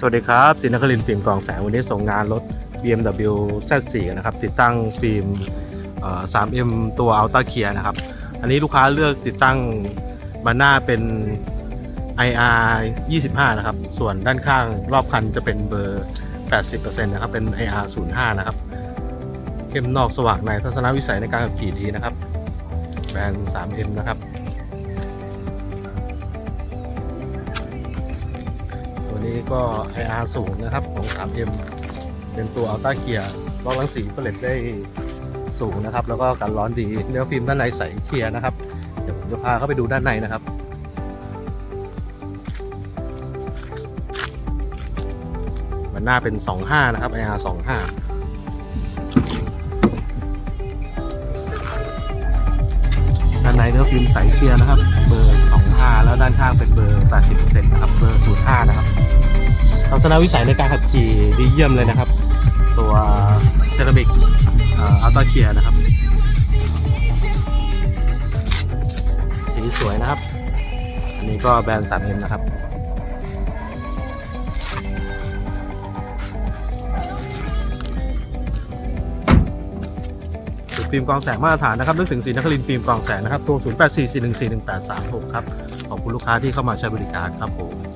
สวัสดีครับสินครินทร์ฟิล์มกองแสงวันนี้ส่งงานรถ BMW Z4 นะครับ ติดตั้งฟิล์ม 3M ตัว Ultra Clear นะครับ อันนี้ลูกค้าเลือกติดตั้งบันหน้าเป็น IR 25 นะครับ ส่วนด้านข้างรอบคันจะเป็นเบอร์ 80%นะครับ เป็น IR 05 นะครับ เข้มนอกสว่างในทัศนวิสัยในการขับขี่ดีนะครับ แบรนด์ 3M นะครับ นี้ก็ IR สูงนะครับของ 3M เป็นตัว Ultra Clear รอบรังสีผลิตได้สูงนะครับ แล้วก็กันร้อนดีเนื้อฟิล์มด้านในใสเคลียร์นะครับ เดี๋ยวผมจะพาเข้าไปดูด้านในนะครับมันหน้าเป็น 25 นะครับ IR 25ด้านในเนื้อฟิล์มใสเคลียร์นะครับ เบอร์ 25 แล้วด้านข้างเป็นเบอร์ 80%นะครับ เบอร์ 05นะครับ ทัศนวิสัยในการขับขี่ดีเยี่ยมเลยนะครับ ตัวเซรามิกอัลตาเคียนะครับสีสวยนะครับ อันนี้ก็แบรนด์ 3M นะครับฟิล์มกองแสงมาตรฐานนะครับนึกถึงสีนครินฟิล์มกองแสงนะครับตัว 0844141836 ครับ ขอบคุณลูกค้าที่เข้ามาใช้บริการครับผม